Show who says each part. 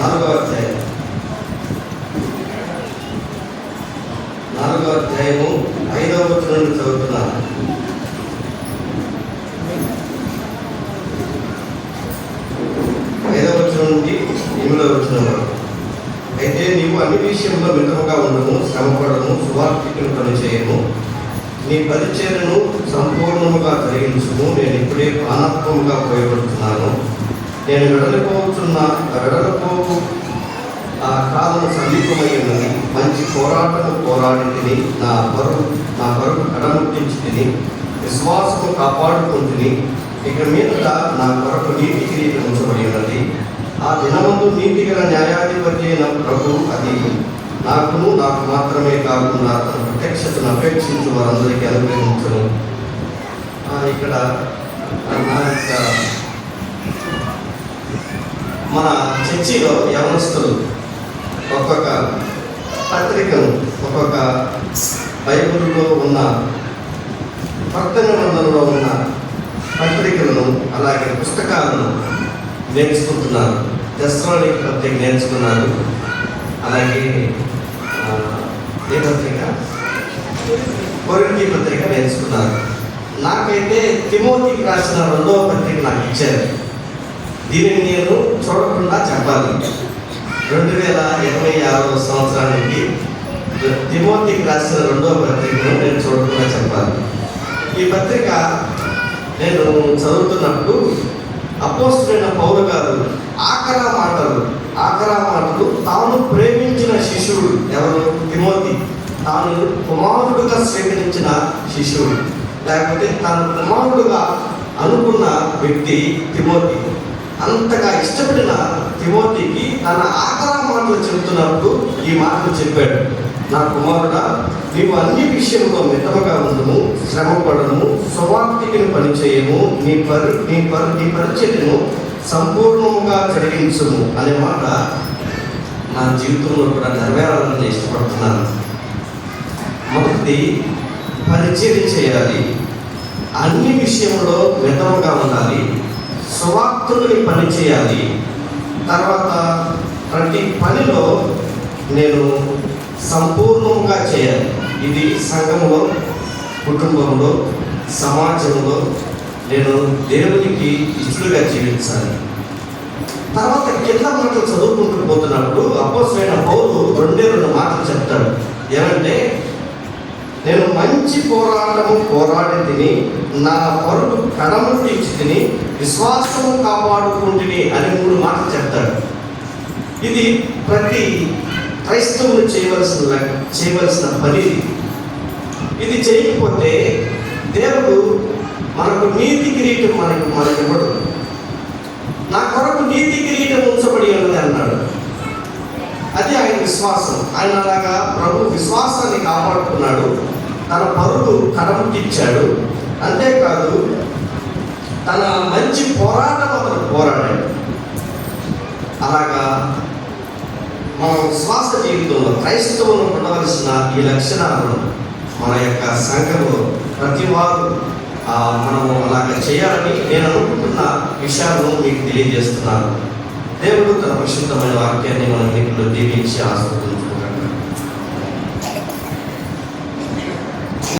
Speaker 1: నాలుగవ అధ్యాయం. నాలుగవ అధ్యాయము ఐదవ వచనం నుండి చదువుతున్నాను. ఐదవ వచనం నుండి ఎనిమిదవ వచనం వరకు. అయితే నీవు అన్ని విషయంలో మితముగా ఉండము శ్రమపడము సువార్థికులు పని చేయము. నీ పరిచయను సంపూర్ణముగా కలిగించుము నేను ఇప్పుడే ప్రాణాత్మముగా పోయబడుతున్నాను నేను వెడలిపోతున్న వెడలిపోవు ఆ కాలం సమీపమై ఉన్నది మంచి పోరాటము పోరాడి తిని నా పరుగు నా పరుగు కడముట్టించి తిని విశ్వాసము కాపాడుకుంటుని ఇక మీద నా కొరకు నీతి కిరీటం ఉంచబడి ఉన్నది ఆ దినమందు నీతి గల న్యాయాధిపతి అయిన ప్రభు అది. నాకును నాకు మాత్రమే కాకుండా తన ప్రత్యక్షతను అపేక్షించి వారందరికీ అనుగ్రహించను. ఇక్కడ నా యొక్క మన చర్చిలో యవనస్తులు ఒక్కొక్క పత్రికను ఒక్కొక్క బైబిల్లో ఉన్న కొత్త నిబంధనలో ఉన్న పత్రికలను అలాగే పుస్తకాలను నేర్చుకుంటున్నారు. దసరానికి పత్రిక నేర్చుకున్నారు. అలాగే ఏ పత్రిక కొరింథీ పత్రిక నేర్చుకున్నారు. నాకైతే తిమోతికి రాసిన రెండవ పత్రిక నాకు ఇచ్చారు. దీనిని నేను చూడకుండా చెప్పాలి. రెండు వేల ఇరవై ఆరవ సంవత్సరానికి తిమోతికి రాసిన రెండవ పత్రికను నేను చూడకుండా చెప్పాలి. ఈ పత్రిక నేను చదువుతున్నప్పుడు అపోస్తున్న పౌరు గారు ఆకరా మాటలు ఆకరా మాటలు తాను ప్రేమ తాను కుమారుడుగా స్వీకరించిన శిష్యుడు. లేకపోతే తాను కుమారుడుగా అనుకున్న వ్యక్తి తిమోతి. అంతగా ఇష్టపడిన తిమోతికి తన ఆకరా మాటలు చెబుతున్నప్పుడు ఈ మాటలు చెప్పాడు. నా కుమారుడా నీవు అన్ని విషయంలో మితముగా ఉండము శ్రమపడము స్వార్థికిని పనిచేయము నీ పరి నీ పరి నీ పరిచర్యను సంపూర్ణముగా జరిగించుము అనే మాట నా జీవితంలో కూడా నెరవేరాలని ఇష్టపడుతున్నాను. మొదటిది పరిచయం చేయాలి. అన్ని విషయంలో మితముగా ఉండాలి. స్వార్థుని పని చేయాలి. తర్వాత ప్రతి పనిలో నేను సంపూర్ణంగా చేయాలి. ఇది సంఘంలో కుటుంబంలో సమాజంలో నేను దేవునికి ఇష్టలుగా జీవించాలి. తర్వాత కింద మాటలు చదువుకుంటూ పోతున్నప్పుడు అపోసైన పౌరు రెండే రెండు మాటలు చెప్తాడు. ఏమంటే మంచి పోరాటము పోరాడి తిని నా కొరకు కడము తీర్చి తిని విశ్వాసము కాపాడుకుంటుని అని మూడు మాటలు చెప్తాడు. ఇది ప్రతి క్రైస్తవులు చేయవలసిన చేయవలసిన పని. ఇది. చేయకపోతే దేవుడు మనకు నీతి కిరీటం మనకు మనకి ఇవ్వడు. నా కొరకు నీతి కిరీటం ఉంచబడి ఉన్నది అన్నాడు. అది ఆయన విశ్వాసం. ఆయన అలాగా ప్రభు విశ్వాసాన్ని కాపాడుకున్నాడు. తన పరుగు కడముకిచ్చాడు. అంతేకాదు తన మంచి పోరాటం అతను పోరాడాడు. అలాగా మన శ్వాస జీవితంలో క్రైస్తవులు ఉండవలసిన ఈ లక్షణాలను మన యొక్క సంఘంలో ప్రతి వారు మనము అలాగ చేయాలని నేను అనుకుంటున్న విషయాలను మీకు తెలియజేస్తున్నాను. దేవుడు తన పరిశుద్ధమైన వాక్యాన్ని మన ఇంట్లో దీవించి ఆస్వాదించారు